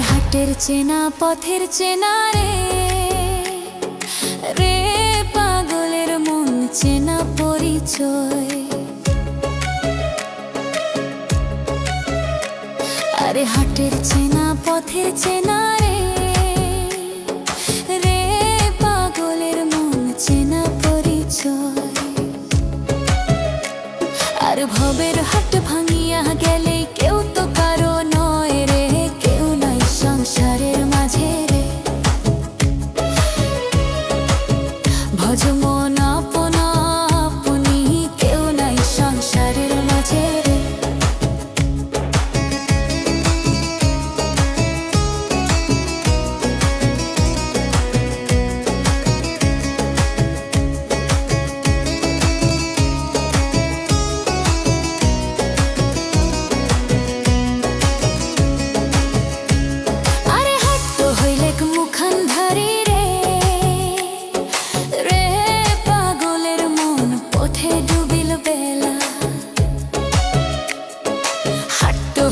হাটের চেনা, পথের চেনা রে। রে পাগলের মন চেনা পরিচয়। আরে হাটের চেনা, পথের চেনা রে। রে পাগলের মন চেনা পরিচয়। আর ভবের হাট ভাঙিয়া গেলে 好着我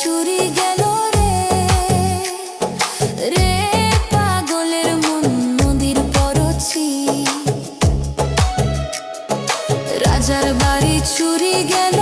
চুরি গেল রে। রে পাগলের রাজার বাড়ি চুরি গেল